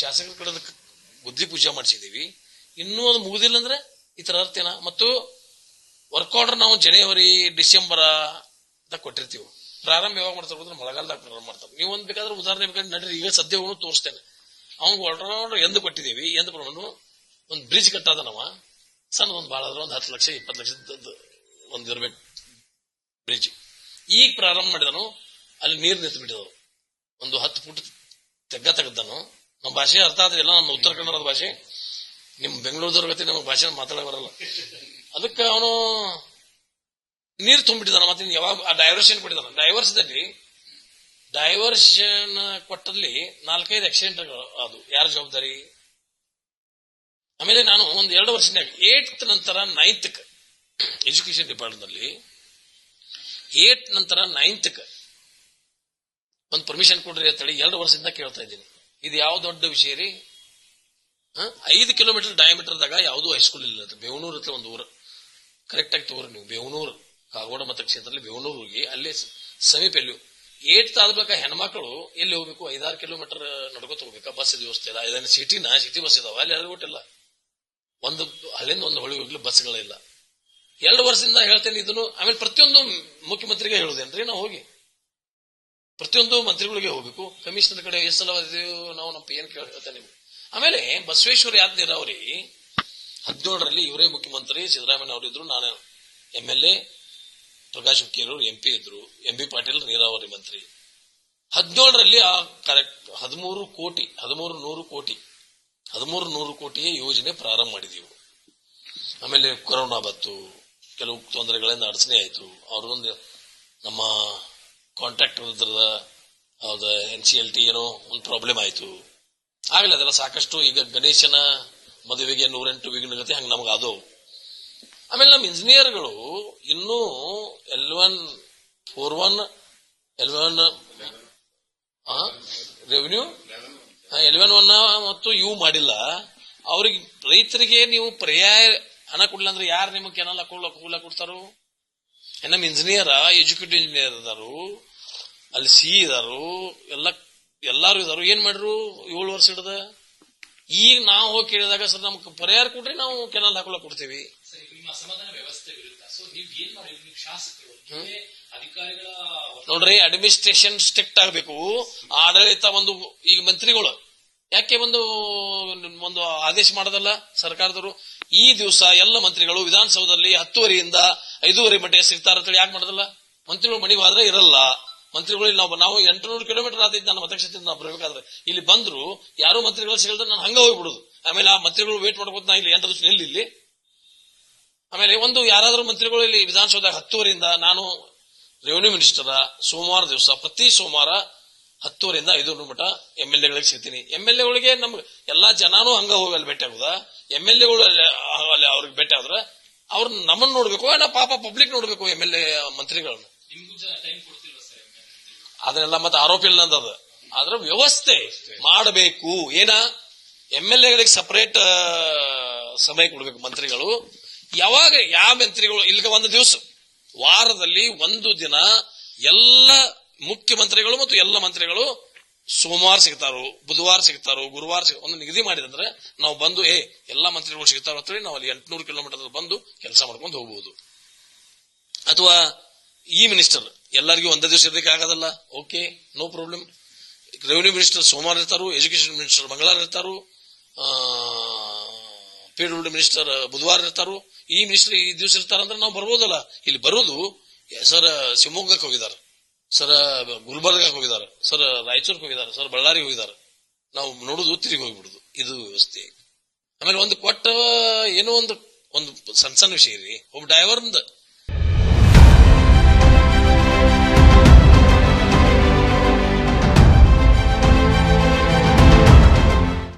ಶಾಸಕರ ಕಡೆ ಬುದ್ಧಿ ಪೂಜೆ ಮಾಡಿಸಿದೀವಿ. ಇನ್ನೂ ಅದು ಮುಗುದಿಲ್ಲ ಅಂದ್ರೆ ಈ ತರ ಅರ್ಥೇನ. ಮತ್ತು ವರ್ಕ್ ಆರ್ಡರ್ ನಾವು ಜನವರಿ ಡಿಸೆಂಬರ್ ಅಂತ ಕೊಟ್ಟಿರ್ತೀವಿ. ಪ್ರಾರಂಭ ಯಾವಾಗ ಮಾಡ್ತಾರೆ ಅಂದ್ರೆ ಮಳೆಗಾಲದಾಗ ಪ್ರಾರಂಭ ಮಾಡ್ತಾರೆ. ನೀವು ಒಂದು ಬೇಕಾದ್ರೆ ಉದಾಹರಣೆ ಬೇಕಾದ್ರೆ ನಡ್ರಿ, ಈಗ ಸದ್ಯ ತೋರಿಸ್ತೇನೆ. ತೋರಿಸ್ತೇನೆ ವರ್ಕ್ ಆರ್ಡರ್ ಎಂದು ಕೊಟ್ಟಿದ್ದೀವಿ ಎಂದು ಕೊಡೋನು ಒಂದು ಬ್ರಿಡ್ಜ್ ಕಟ್ಟಾದ ನಾವ ಸಣ್ಣ ಒಂದು ಭಾಳ ಆದ್ರೆ ಒಂದು ಹತ್ತು ಲಕ್ಷ, ಇಪ್ಪತ್ತು ಲಕ್ಷದ ಒಂದು ಇರ್ಬೇಕು ಬ್ರಿಡ್ಜ್ ಈಗ ಪ್ರಾರಂಭ ಮಾಡಿದನು, ಅಲ್ಲಿ ನೀರು ನಿಂತು ಒಂದು ಹತ್ತು ಫುಟ್ ತೆಗ್ಗ ತೆಗೆದನು. ನಮ್ಮ ಭಾಷೆ ಅರ್ಥ ಆದ್ರೆ ಎಲ್ಲ ನಮ್ಮ ಉತ್ತರ ಕನ್ನಡದ ಭಾಷೆ. ನಿಮ್ ಬೆಂಗಳೂರದವ್ರ ಗತಿ ನಮ್ಗೆ ಭಾಷೆ ಮಾತಾಡಕ್ ಬರಲ್ಲ. ಅದಕ್ಕೆ ಅವನು ನೀರು ತುಂಬಿಟ್ಟಿದ್ದಾನ ಮತ್ತೆ ಯಾವಾಗ ಆ ಡೈವರ್ಷನ್ ಕೊಟ್ಟಿದ್ದಾನ ಡೈವರ್ಸ್ದಲ್ಲಿ ಡೈವರ್ಷನ್ ಕೊಟ್ಟಲ್ಲಿ ನಾಲ್ಕೈದು ಆಕ್ಸಿಡೆಂಟ್ ಅದು. ಯಾರ ಜವಾಬ್ದಾರಿ? ಆಮೇಲೆ ನಾನು ಒಂದ್ ಎರಡು ವರ್ಷದಾಗ ಏಟ್ ನಂತರ ನೈನ್ತ್ ಎಜುಕೇಶನ್ ಡಿಪಾರ್ಟ್ಮೆಂಟ್ನಲ್ಲಿ ಏಟ್ ನಂತರ ನೈನ್ತ್ ಒಂದು ಪರ್ಮಿಷನ್ ಕೊಡ್ರಿ ಅಂತೇಳಿ ಎರಡು ವರ್ಷದಿಂದ ಕೇಳ್ತಾ ಇದ್ದೀನಿ. ಇದು ಯಾವ ದೊಡ್ಡ ವಿಷಯ ರೀ? ಐದು ಕಿಲೋಮೀಟರ್ ಡಯಾಮೀಟರ್ದಾಗ ಯಾವುದೂ ಹೈಸ್ಕೂಲ್ ಇಲ್ಲ ಬೇವನೂರು ಅಂತ ಒಂದು ಊರು. ಕರೆಕ್ಟ್ ಆಗಿ ತಗೋರಿ ನೀವು. ಬೇವನೂರು ಕಾಗೋಡ ಮತಕ್ಷೇತ್ರದಲ್ಲಿ ಬೇವನೂರು ಹೋಗಿ ಅಲ್ಲೇ ಸಮೀಪ ಎಲ್ಲಿ ಏಟ್ ಆದ್ಬೇಕ ಹೆಣ್ಮಕ್ಳು ಎಲ್ಲಿ ಹೋಗ್ಬೇಕು? ಐದಾರು ಕಿಲೋಮೀಟರ್ ನಡ್ಕೋತ ಹೋಗ್ಬೇಕಾ? ಬಸ್ ವ್ಯವಸ್ಥೆ ಇಲ್ಲ ಇದನ್ನ ಸಿಟಿನ ಸಿಟಿ ಬಸ್ ಇದಾವ? ಅಲ್ಲಿ ಎರಡು ಬಿಟ್ಟಿಲ್ಲ ಒಂದು, ಅಲ್ಲಿಂದ ಒಂದು ಹೊಳಿ ಹೋಗ್ಲಿ ಬಸ್ಗಳಿಲ್ಲ ಎರಡು ವರ್ಷದಿಂದ ಹೇಳ್ತೇನೆ ಇದನ್ನು. ಆಮೇಲೆ ಪ್ರತಿಯೊಂದು ಮುಖ್ಯಮಂತ್ರಿಗೆ ಹೇಳುದೇನ್ರಿ? ನಾವು ಹೋಗಿ. ಪ್ರತಿಯೊಂದು ಮಂತ್ರಿಗಳಿಗೆ ಹೋಗ್ಬೇಕು. ಕಮಿಷನರ್ ಕಡೆ ಎಷ್ಟು ಸಲ ನಾವು ನಮ್ಮ ಏನ್ ಕೇಳ್ತಾ ನಿಮ್ಗೆ ಆಮೇಲೆ ಬಸವೇಶ್ವರ ಯಾದ್ ನೀರಾವರಿ ಹದಿನೇಳರಲ್ಲಿ ಇವರೇ ಮುಖ್ಯಮಂತ್ರಿ, ಸಿದ್ದರಾಮಯ್ಯ ಅವರು ಇದ್ರು, ನಾನು M L A Prakash Hukkerur M P ಇದ್ರು ಎಂ ಬಿ ಪಾಟೀಲ್, ನೀರಾವರಿ ಮಂತ್ರಿ. ಹದಿನೇಳರಲ್ಲಿ ಆ ಕರೆಕ್ಟ್ ಹದಿಮೂರು ಕೋಟಿ, ಹದಿಮೂರು ನೂರು ಕೋಟಿ, ಹದಿಮೂರು ನೂರು ಕೋಟಿಯ ಯೋಜನೆ ಪ್ರಾರಂಭ ಮಾಡಿದೀವಿ. ಆಮೇಲೆ ಕೊರೋನಾ ಬಂತು, ಕೆಲವು ತೊಂದರೆಗಳಿಂದ ಅಡಚಣೆ ಆಯಿತು. ಅವ್ರದೊಂದು ನಮ್ಮ ಕಾಂಟ್ರಾಕ್ಟ್ ಹೌದ ಎನ್ ಸಿ ಎಲ್ ಟಿ ಏನೋ ಒಂದು ಪ್ರಾಬ್ಲಮ್ ಆಯಿತು. ಆಮೇಲೆ ಅದೆಲ್ಲ ಸಾಕಷ್ಟು ಈಗ ಗಣೇಶನ ಮದುವೆಗೆ ನೂರೆಂಟು ವಿಘ್ನಗತಿ ಹಂಗೆ ನಮಗೆ ಅದು ಆಮೇಲೆ ನಮ್ಮ ಇಂಜಿನಿಯರ್ಗಳು ಇನ್ನೂ L one four one L one revenue L one ಮತ್ತು ಇವು ಮಾಡಿಲ್ಲ. ಅವ್ರಿಗೆ ರೈತರಿಗೆ ನೀವು ಪರ್ಯಾಯ ಹಣ ಕೊಡ್ಲಿಲ್ಲ ಅಂದ್ರೆ ಯಾರು ನಿಮಗೆ ಕೆನಲ್ ಹಾಕೊಳ್ಳ ಕೂಲ ಕೊಡ್ತಾರು? ನಮ್ಮ ಇಂಜಿನಿಯರ್ ಎಜುಕೇಟಿವ್ ಇಂಜಿನಿಯರ್ ಇದಾರು ಅಲ್ಲಿ ಸಿ ಇದಾರು ಎಲ್ಲ ಎಲ್ಲಾರು ಇದಾರು. ಏನ್ ಮಾಡ್ರು? ಏಳು ವರ್ಷ ಹಿಡ್ದ? ಈಗ ನಾವು ಹೋಗಿ ಕೇಳಿದಾಗ ಸರ್ ನಮ್ಗೆ ಪರಿಹಾರ ಕೊಡ್ರಿ ನಾವು ಕೆನಲ್ ಹಾಕೊಳಕ್ ಕೊಡ್ತೀವಿ. ನೋಡ್ರಿ ಅಡ್ಮಿನಿಸ್ಟ್ರೇಷನ್ ಸ್ಟ್ರಿಕ್ಟ್ ಆಗಬೇಕು. ಆಡಳಿತ ಒಂದು ಈಗ ಮಂತ್ರಿಗಳು ಯಾಕೆ ಒಂದು ಒಂದು ಆದೇಶ ಮಾಡೋದಲ್ಲ ಸರ್ಕಾರದವರು? ಈ ದಿವಸ ಎಲ್ಲ ಮಂತ್ರಿಗಳು ವಿಧಾನಸೌಧದಲ್ಲಿ ಹತ್ತುವರೆಯಿಂದ ಐದೂವರೆ ಮಟ್ಟ ಸಿಗ್ತಾರ ಅಂತೇಳಿ ಯಾಕೆ ಮಾಡೋದಲ್ಲ? ಮಂತ್ರಿಗಳು ಮನೆಗೆ ಇರಲ್ಲ. ಮಂತ್ರಿಗಳು ನಾವು ನಾವು ಎಂಟುನೂರು ಕಿಲೋಮೀಟರ್ ಆದೈತೆ ನನ್ನ ಮತಕ್ಷೇತ್ರದಿಂದ ನಾವು ಬರಬೇಕಾದ್ರೆ. ಇಲ್ಲಿ ಬಂದ್ರು ಯಾರು ಮಂತ್ರಿಗಳು ಸಿಗಲ್ದ್ರೆ ನಾನು ಹಂಗ ಹೋಗ್ಬಿಡುದು. ಆಮೇಲೆ ಆ ಮಂತ್ರಿಗಳು ವೇಟ್ ಮಾಡ್ಕೋತ ನಾ ಇಲ್ಲಿ ಎಂಟು ದಿವಸ ಇಲ್ಲಿ. ಆಮೇಲೆ ಒಂದು ಯಾರಾದರೂ ಮಂತ್ರಿಗಳು ಇಲ್ಲಿ ವಿಧಾನಸೌಧ ಹತ್ತುವರೆಯಿಂದ ನಾನು ರೆವೆನ್ಯೂ ಮಿನಿಸ್ಟರ್ ಸೋಮವಾರ ದಿವಸ, ಪ್ರತಿ ಸೋಮವಾರ ಹತ್ತುವರೆಯಿಂದ ಐದೂರು ಮಠ ಎಂ ಎಲ್ ಎಗಳಿಗೆ ಸಿಗ್ತೀನಿ ಎಂ ಎಲ್ ಎಗಳಿಗೆ ನಮ್ಗೆ ಎಲ್ಲಾ ಜನಾನು ಹಂಗ ಹೋಗಿ ಅಲ್ಲಿ ಭೇಟಿ ಆಗುದ? ಎಂ ಎಲ್ ಎಗಳು ಅಲ್ಲಿ ಅವ್ರಿಗೆ ಭೇಟಿ ಆದ್ರೆ ಅವ್ರ ನಮ್ಮನ್ನ ನೋಡ್ಬೇಕು ಏನ ಪಾಪ ಪಬ್ಲಿಕ್ ನೋಡ್ಬೇಕು ಎಂ ಎಲ್ ಎ ಮಂತ್ರಿಗಳನ್ನ. ಅದನ್ನೆಲ್ಲ ಮತ್ತೆ ಆರೋಪ ಇಲ್ಲ ಅಂತದ ಆದ್ರೆ ವ್ಯವಸ್ಥೆ ಮಾಡಬೇಕು. ಏನ? ಎಂ ಎಲ್ ಎಗಳಿಗೆ ಸಪರೇಟ್ ಸಮಯ ಕೊಡ್ಬೇಕು ಮಂತ್ರಿಗಳು. ಯಾವಾಗ ಯಾವ ಮಂತ್ರಿಗಳು ಇಲ್ಲಿಗೆ ಒಂದು ದಿವಸ ವಾರದಲ್ಲಿ ಒಂದು ದಿನ ಎಲ್ಲ ಮುಖ್ಯಮಂತ್ರಿಗಳು ಮತ್ತು ಎಲ್ಲ ಮಂತ್ರಿಗಳು ಸೋಮವಾರ ಸಿಗ್ತಾರೋ, ಬುಧವಾರ ಸಿಗ್ತಾರೋ, ಗುರುವಾರ ಸಿಗ, ಒಂದು ನಿಗದಿ ಮಾಡಿದಂದ್ರೆ ನಾವು ಬಂದು, ಏ, ಎಲ್ಲಾ ಮಂತ್ರಿಗಳು ಸಿಗ್ತಾರೋ ಅಂತೇಳಿ ನಾವು ಅಲ್ಲಿ ಎಂಟುನೂರು ಕಿಲೋಮೀಟರ್ ಬಂದು ಕೆಲಸ ಮಾಡ್ಕೊಂಡು ಹೋಗಬಹುದು ಅಥವಾ ಈ ಮಿನಿಸ್ಟರ್, ಎಲ್ಲರಿಗೂ ಒಂದೇ ದಿವಸ ಇರಲಿಕ್ಕೆ ಆಗೋದಲ್ಲ? Okay, no problem. Revenue minister ಸೋಮವಾರ ಇರ್ತಾರು ಎಜುಕೇಶನ್ ಮಿನಿಸ್ಟರ್ ಮಂಗಳವಾರ ಇರ್ತಾರು ಪಿ ಡಬ್ಲ್ಯೂ ಮಿನಿಸ್ಟರ್ ಬುಧವಾರ ಇರ್ತಾರು. ಈ ಮಿನಿಸ್ಟರ್ ಈ ದಿವಸ ಇರ್ತಾರಂದ್ರೆ ನಾವು ಬರ್ಬೋದಲ್ಲ? ಇಲ್ಲಿ ಬರೋದು ಸರ್, ಶಿವಮೊಗ್ಗಕ್ಕೆ ಹೋಗಿದ್ದಾರೆ. ಸರ್, ಗುಲ್ಬರ್ಗಕ್ಕೆ ಹೋಗಿದ್ದಾರೆ. ಸರ್, ರಾಯಚೂರ್ಗೆ ಹೋಗಿದ್ದಾರೆ. ಸರ್, ಬಳ್ಳಾರಿಗೆ ಹೋಗಿದ್ದಾರೆ. ನಾವು ನೋಡುದು, ತಿರುಗಿ ಹೋಗ್ಬಿಡುದು. ಇದು ವ್ಯವಸ್ಥೆ. ಆಮೇಲೆ ಒಂದು ಕೊಟ್ಟ, ಏನೋ ಒಂದು ಒಂದು ಸಣ್ಣ ಸಣ್ಣ ವಿಷಯ ರೀ ಒಬ್ಬ ಡ್ರೈವರ್ದ